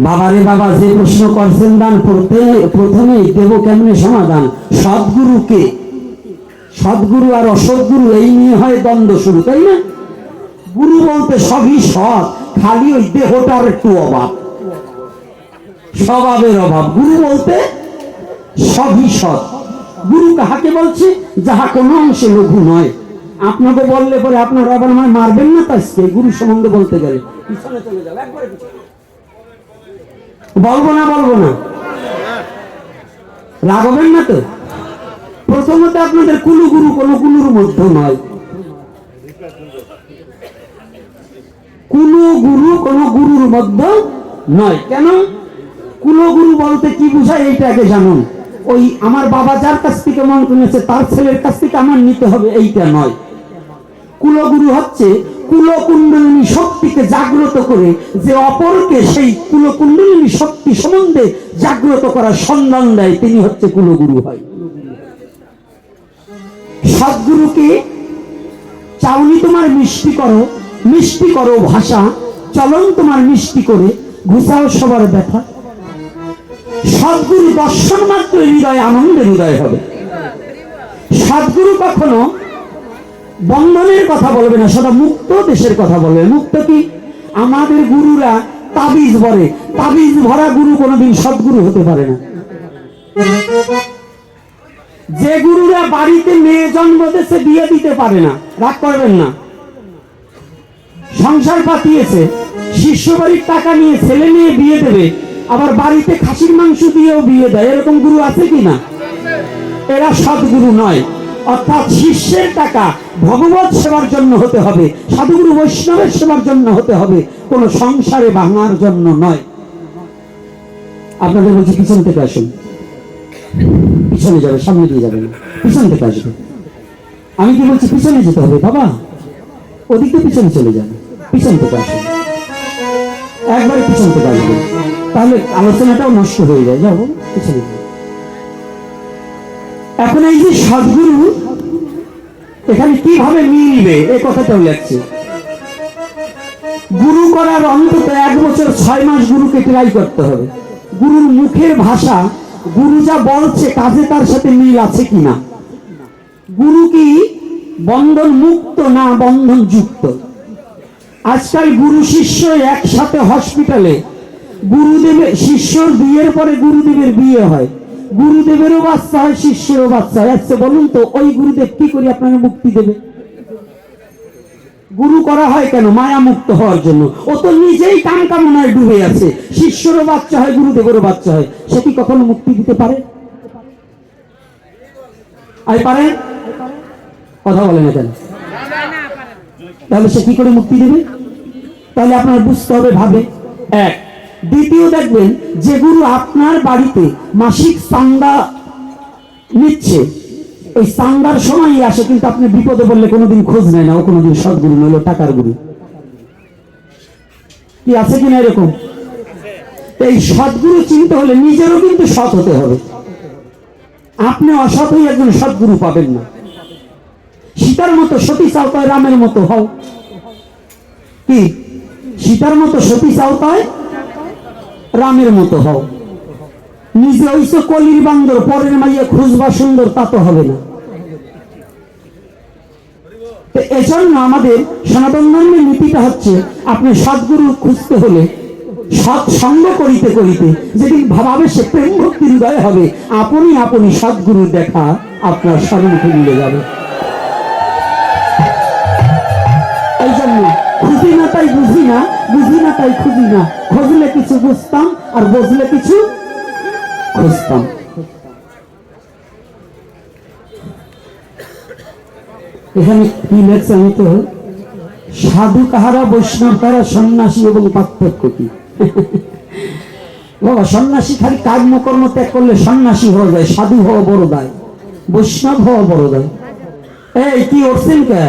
বাবারে বাবা, যে প্রশ্ন করছেন দান করতে প্রথমেই দেব কেমনে সমাধান? সদ্গুরুকে সদ্গুরু আর অসৎগুরু এই নিয়ে হয় দ্বন্দ্ব শুরু, তাই না? গুরু বলতে সবই সৎ, খালি ওই দেহটার একটু অভাব। স্বভাবের অভাব। গুরু বলতে সবই সৎ। গুরু কাহাকে বলছে? যাহা কোনো অংশে লঘু নয়। আপনাকে বললে পরে আপনারা আবার আমায় মারবেন না তাইকে গুরু সম্বন্ধে বলতে গেলে। পিছনে চলে যাও একবারে পিছনে। বলব না বলব না। রাগবেন না তো? প্রথমত আপনাদের কুলু গুরু কোনো কুলুর মধ্যে নয়। কুলো গুরু কোন গুরুর মধ্যে নয়। কেন? কুলো গুরু বলতে কি বুঝায় এইটাকে জানুন। ওই আমার বাবা যার কাছ থেকে মন্ত্র নিয়েছে তার ছেলের কাছ থেকে আমার নিতে হবে এইটা নয়। কুলগুরু হচ্ছে কুলকুণ্ডলিনী শক্তিকে জাগ্রত করে যে অপরকে সেই কুলকুণ্ডলিনী শক্তি সম্বন্ধে জাগ্রত করার সন্ধান দেয়, তিনি হচ্ছে কুলগুরু হয়। সদ্গুরুকে, চাউনি তোমার মিষ্টি করো মিষ্টি করো ভাষা, চলন তোমার মিষ্টি করে ঘুষাও সবার ব্যথা। সদ্গুরু দর্শন মাত্র হৃদয়, আনন্দের হৃদয় হবে। সদ্গুরু কখনো বন্ধনের কথা বলবে না, সদা মুক্ত দেশের কথা বলবে। মুক্ত কি? আমাদের গুরুরা তাবিজ ভরে, তাবিজ ভরা গুরু কোনোদিন সদ্গুরু হতে পারে না। যে গুরুরা বাড়িতে মেয়ে জন্ম দেশে বিয়ে দিতে পারে না। রাগ করবেন না। সংসার পাতিয়েছে শিষ্য বাড়ির টাকা নিয়ে ছেলে নিয়ে বিয়ে দেবে, আবার বাড়িতে খাসির মাংস দিয়েও বিয়ে দেয়। এরকম গুরু আছে কি না? এরা সদ্গুরু নয়। অর্থাৎ শিষ্যের টাকা ভগবত সেবার জন্য হতে হবে, সাধুগুরু বৈষ্ণবের সেবার জন্য হতে হবে, কোন সংসারে ভাঙার জন্য নয়। আপনাদের বলছি, পিছন থেকে আসুন। পিছনে যাবে, সামনে দিয়ে যাবে না পিছন থেকে আসবে। আমি কি বলছি, পিছনে যেতে হবে বাবা? ওদিকে পিছনে চলে যাবে পিছন থেকে আসুন। একবারে পিছন থেকে আসবে তাহলে আলোচনাটাও নষ্ট হয়ে যায়। যাব পিছনে। এখন এই যে সদ্গুরু, এখানে কীভাবে মিলবে? এ কথাটাও লাগছে গুরু করার অন্তত এক বছর ছয় মাস গুরুকে ট্রাই করতে হবে। গুরুর মুখের ভাষা, গুরু যা বলছে কাজে তার সাথে মিল আছে কিনা? গুরু কি বন্ধন মুক্ত না বন্ধন যুক্ত? আজকাল গুরু শিষ্য একসাথে হসপিটালে গুরুদেবের শিষ্যর বিয়ের পরে গুরুদেবের বিয়ে হয়। গুরুদেবেরও বাচ্চা হয়, শিষ্যেরও বাচ্চা হয়। আচ্ছা বলুন তো, ওই গুরুদেব কি করে আপনাকে মুক্তি দেবে? গুরু করা হয় কেন? মায়া মুক্ত হওয়ার জন্য। ও তো নিজেই কাম কামনায় ডুবে আছে। শিষ্যরও বাচ্চা হয়, গুরুদেবেরও বাচ্চা হয়। সে কি কখনো মুক্তি দিতে পারে? আই পারে? কথা বলে না কেন? তাহলে সে কি করে মুক্তি দেবে? তাহলে আপনার বুঝতে হবে ভাবে। এক দ্বিতীয় দেখবেন যে গুরু আপনার বাড়িতে মাসিক চান্দা নিচ্ছে। ওই চান্দার সময়ই আসে, কিন্তু আপনি বিপদে বললে কোনোদিন খোঁজ নেয় না, ও কোনোদিন সদ্গুরু নইলো টাকার গুরু। কি আছে কিনা এরকম? এই সদ্গুরু চিনতে হলে নিজেরও কিন্তু সৎ হতে হবে। আপনি অসৎ হয়ে একজন সদ্গুরু পাবেন না। সীতার মতো সতী চাওতায় রামের মতো হও। কি? সীতার মতো সতী চাওতায় রামের মতো হও। নিজে হইছে কলির বান্দর, পরের মাইয়া খুঁজবা সুন্দর, তা তো হবে না। এজন্য আমাদের সনাতন ধর্মের নীতিটা হচ্ছে, আপনি সদ্গুরু খুঁজতে হলে, সৎ সঙ্গ করিতে করিতে, যেদিন ভাবাবেশে প্রেম ভক্তি হৃদয় হবে, আপনি আপনি সদ্গুরুর দেখা আপনার সম্মুখে মিলে যাবে। এই জন্য খুঁজি না তাই বুঝি না বুঝি না তাই খুঁজি না। খুঁজলে কিছু বুঝতাম আর বুঝলে কিছু খুঁজতাম। এখানে কি লেখছে আমি তো? সাধু কাহারা বৈষ্ণব কাহারা সন্ন্যাসী এবং পার্থক্য কি? বাবা, সন্ন্যাসী খালি কার্ম কর্ম ত্যাগ করলে সন্ন্যাসী হওয়া যায়, সাধু হওয়া বড় দায়, বৈষ্ণব হওয়া বড় দায়। এই, কি উঠছেন কে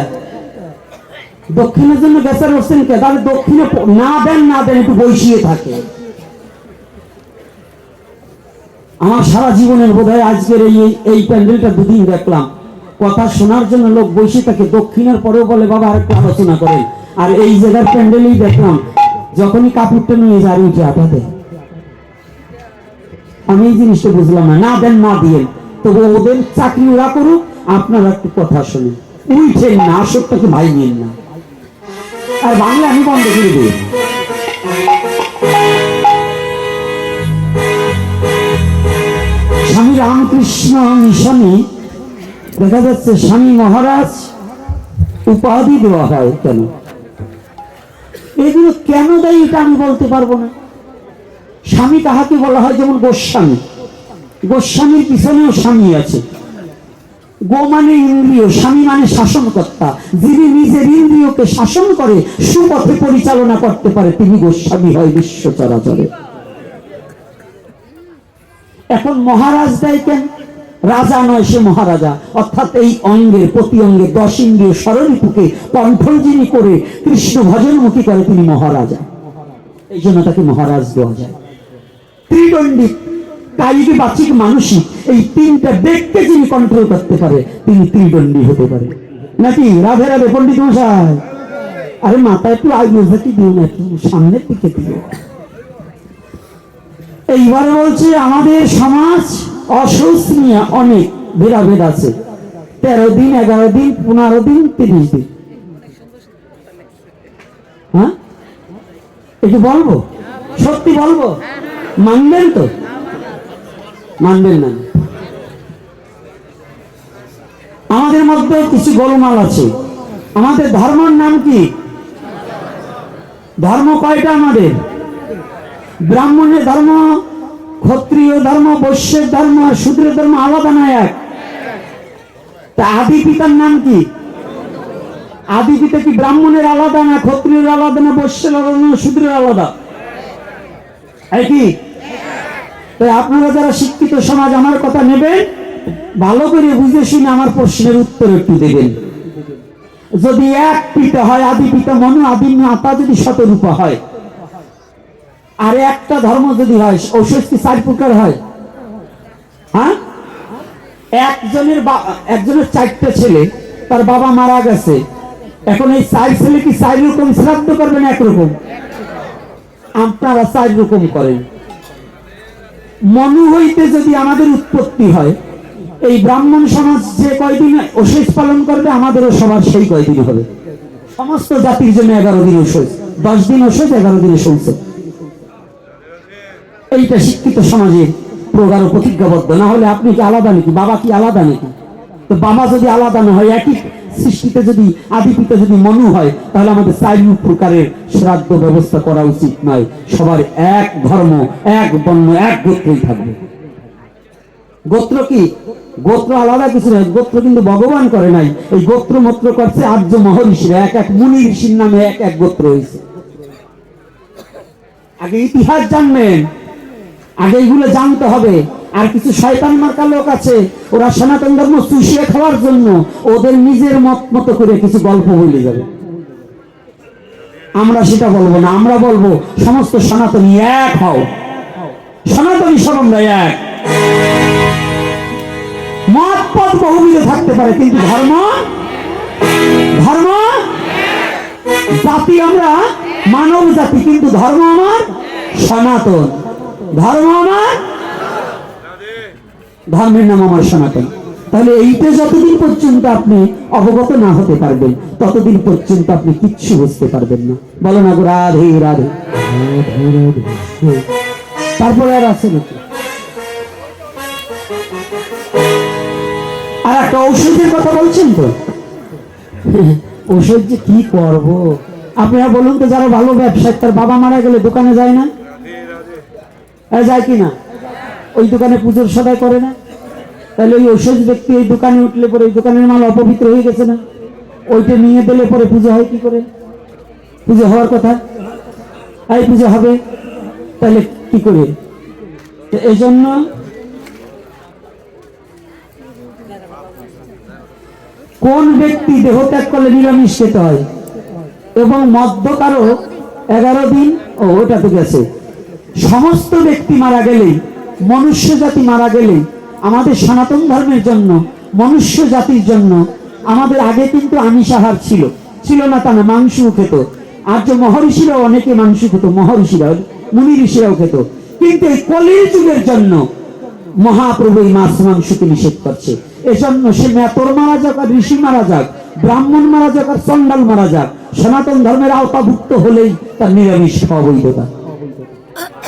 দক্ষিণের জন্য গ্যাসের উঠছেন কে? তাহলে দক্ষিণে না দেন না দেন, একটু বসিয়ে থাকে। আমার সারা জীবনের বোধ হয় আজকের এই এই প্যান্ডেলটা দুদিন দেখলাম। কথা শোনার জন্য লোক বসে থাকে। দক্ষিণের পরেও বলে, বাবা, আরেকটু আলোচনা করেন। আর এই জায়গার প্যান্ডেলেই দেখলাম, যখনই কাপড়টা নিয়ে যায় উঠে দেয় আমি এই জিনিসটা বুঝলাম না। না দেন, না দিয়ে তবে ওদের চাকরি ওরা করুক, আপনারা একটু কথা শুনুন। উঠেন না আসরটাকে ভাই নিন না। আর বাংলা আমি বন্ধ করে স্বামী রামকৃষ্ণ মিশনে দেখা যাচ্ছে স্বামী মহারাজ উপাধি দেওয়া হয় কেন? এগুলো কেন দেয় এটা আমি বলতে পারব না। স্বামী তাহাকে বলা হয় যেমন গোস্বামী। গোস্বামীর পিছনেও স্বামী আছে। গো মানে ইন্দ্রিয়, স্বামী মানে শাসনকর্তা। যিনি নিজের ইন্দ্রিয়কে শাসন করে, সুপথে পরিচালনা করতে পারে, তিনি গোস্বামী হয় বিশ্ব চরাচরে। এখন মহারাজ দেয় কেন রাজা নয় সে মহারাজা, অর্থাৎ এই অঙ্গের, প্রতি অঙ্গে দশ ইন্দ্রিয় স্মরণীপুকে কণ্ঠল যিনি করে কৃষ্ণ ভজনমুখী করে তিনি মহারাজা। এই জন্য তাকে মহারাজ দেওয়া যায়। ত্রিদণ্ডী কায়িক বাচিক মানসিক এই তিনটা ব্যক্তি যিনি কন্ট্রোল করতে পারে, তিনি ত্রিদণ্ডী হতে পারে। নাকি? রাধে রাধে, পণ্ডিত মশাই। আরে মাথায় একটু আগে কি দিও না একটু সামনের দিকে দিও। এইবারে বলছে, আমাদের সমাজ অসহনীয় অনেক ভেদাভেদ আছে। তেরো দিন, এগারো দিন, পনেরো দিন, তিরিশ দিন। হ্যাঁ? একটু বলব? সত্যি বলব? মানবেন তো? মানবেন না। আমাদের মধ্যে কিছু গোলমাল আছে। আমাদের ধর্মের নাম কি? ধর্ম কয়টা আমাদের? ব্রাহ্মণের ধর্ম, ক্ষত্রিয় ধর্ম, বৈশ্যের ধর্ম, শূদ্রের ধর্ম আলাদা নয় এক? তা আদি পিতার নাম কি? আদি পিতা কি ব্রাহ্মণের আলাদা না ক্ষত্রিয়ের আলাদা না বৈশ্যের আলাদা না শূদ্রের আলাদা? কি? তাই আপনারা যারা শিক্ষিত সমাজ আমার কথা নেবেন, ভালো করে বুঝে শুনে আমার প্রশ্নের উত্তর একটু দেবেন। যদি এক পিতা হয়, আদি পিতা মনু, আদি মাতা যদি শতরূপা হয়, আর একটা ধর্ম যদি হয় কি চার প্রকার হয়? হ্যাঁ? একজনের একজনের চারটে ছেলে, তার বাবা মারা গেছে। এখন এই চার ছেলে কি চার রকম, শ্রাদ্ধ করবেন একরকম? আপনারা চার রকম করেন। মনু হইতে যদি আমাদের উৎপত্তি হয়, এই ব্রাহ্মণ সমাজ যে কয়দিন ওষুধ পালন করবে, আমাদেরও সবার সেই কয়দিন হবে। সমস্ত জাতির জন্য এগারো দিন ওষুধ দশ দিন ওষুধ এগারো দিনে শুনছে এইটা শিক্ষিত সমাজে প্রগাঢ় প্রতিজ্ঞাবদ্ধ। না হলে আপনি কি আলাদা নাকি? বাবা কি আলাদা নাকি? তো বাবা যদি আলাদা না হয়, একই সৃষ্টিতে যদি আদিপিতা যদি মনু হয়, তাহলে আমাদের চার প্রকারের শ্রাদ্ধ ব্যবস্থা করা উচিত নয়। সবার এক ধর্ম, এক বর্ণ, এক গোত্রই থাকবে। গোত্র কি? গোত্র আলাদা কিছু নয়। গোত্র কিন্তু ভগবান করে নাই। এই গোত্র মত্র করছে আর্য মহর্ষিরা। এক এক মুনি ঋষির নামে এক এক গোত্র হয়েছে। আগে ইতিহাস জানবেন। আগে এগুলো জানতে হবে। আর কিছু শয়তান মার্কা লোক আছে, ওরা সনাতন ধর্ম চুষিয়ে খাওয়ার জন্য ওদের নিজের মত মতো করে কিছু গল্প বলে যাবে। আমরা সেটা বলব না, আমরা বলব সমস্ত সনাতনী এক হও। সনাতনী সব আমরা এক। মত পথ বহুবিধ থাকতে পারে, কিন্তু ধর্ম? ধর্ম? জাতি আমরা মানব জাতি, কিন্তু ধর্ম আমার সনাতন। ধর্ম আমার? ধর্মের নাম আমার সনাতন। তাহলে এইটা যতদিন পর্যন্ত আপনি অবগত না হতে পারবেন, ততদিন পর্যন্ত আপনি কিচ্ছু বুঝতে পারবেন না। বলো না গো, রাধে রাধে। তারপরে আর আছে নাকি? আর একটা ঔষধের কথা বলছেন তো? ঔষধ যে কি করব? আপনারা বলুন তো, যারা ভালো ব্যবসায়ী, তার বাবা মারা গেলে দোকানে যায় না? যায় কি না ওই দোকানে পুজোর সদাই করে না? তাহলে ওই ঔষধ ব্যক্তি ওই দোকানে উঠলে পরে ওই দোকানের মাল অপবিত্র হয়ে গেছে না? ওইটা নিয়ে দিলে পরে পুজো হয় কি করে? পুজো হওয়ার কথা? এই পুজো হবে, তাহলে কি করে? এই জন্য কোন ব্যক্তি দেহ ত্যাগ করলে নিরামিষ খেতে হয়? এবং মদ্যকারও এগারো দিন, ও ওটা তো গেছে। সমস্ত ব্যক্তি মারা গেলেই, মনুষ্য জাতি মারা গেলেই, আমাদের সনাতন ধর্মের জন্য, মনুষ্য জাতির জন্য আমাদের আগে কিন্তু আমিষ আহার ছিল। ছিল না তা না, মাংসও খেত। আর্য মহর্ষিরাও অনেকে মাংস খেত মহর্ষিরা মুনি ঋষিরাও খেত। কিন্তু এই কলির যুগের জন্য মহাপ্রভু এই মাছ মাংসকে নিষেধ করছে। এজন্য সে মেতর মারা যাক আর ঋষি মারা যাক, ব্রাহ্মণ মারা যাক আর চন্ডাল মারা যাক, সনাতন ধর্মের আওতাভুক্ত হলেই তার নিরামিষ খাওয়া বৈধতা।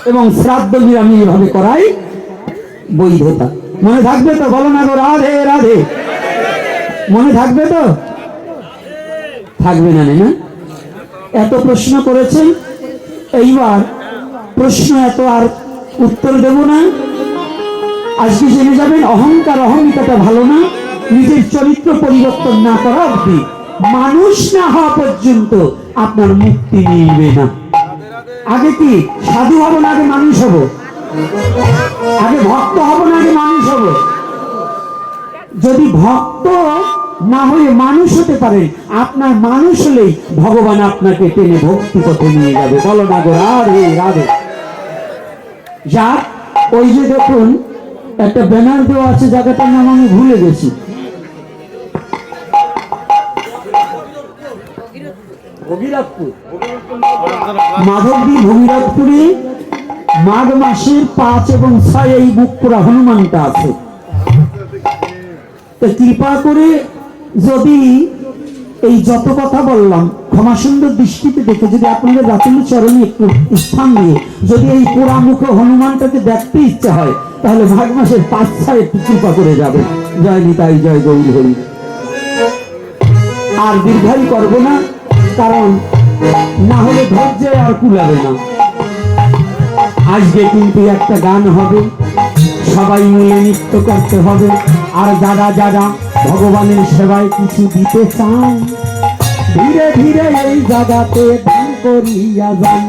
এবং শ্রাদ্ধ নিরামিষ ভাবে করাই বৈধতা। মনে থাকবে তো? বলো না গো, রাধে রাধে। মনে থাকবে তো? থাকবে না না? এত প্রশ্ন করেছেন, এইবার প্রশ্ন এত আর উত্তর দেব না। আজকে জেনে যাবেন, অহংকার, অহমিকাটা ভালো না। নিজের চরিত্র পরিবর্তন না করা অবধি মানুষ না হওয়া পর্যন্ত আপনার মুক্তি মিলবে না। আগে কি সাধু হব না আগে মানুষ হব? আগে ভক্ত হব না আগে মানুষ হব? যদি ভক্ত না হয়ে মানুষ হতে পারেন আপনার মানুষ হলেই ভগবান আপনাকে টেনে ভক্তি পথে নিয়ে যাবে। বলো না গো, রাধে রাধে। যাক, ওই যে দেখুন, একটা ব্যানার দেওয়া আছে, জায়গাটার নাম আমি ভুলে গেছি। ভগীরথপুর মাধবদী ভগীরথপুরে মাঘ মাসের পাঁচ এবং ছয় এই বুক করা হনুমানটা আছে। কৃপা করে যদি এই যত কথা বললাম ক্ষমা সুন্দর দৃষ্টিতে দেখে যদি আপনাদের রাতুল চরণে একটু স্থান দিয়ে যদি এই পোড়ামুখ হনুমানটাকে দেখতে ইচ্ছা হয়, তাহলে মাঘ মাসের পাঁচ ছয় একটু কৃপা করে যাবে। জয় নিতাই, জয় গৌরী হরি। আর দীর্ঘায়ী করব না। কারণ না হলে ধৈর্যে আর কুলাবে না। আজকে কিন্তু একটা গান হবে, সবাই মিলে নৃত্য করতে হবে, আর যারা যারা ভগবানের সেবায় কিছু দিতে চান, ধীরে ধীরে এই জায়গাতে দান করিয়া যান।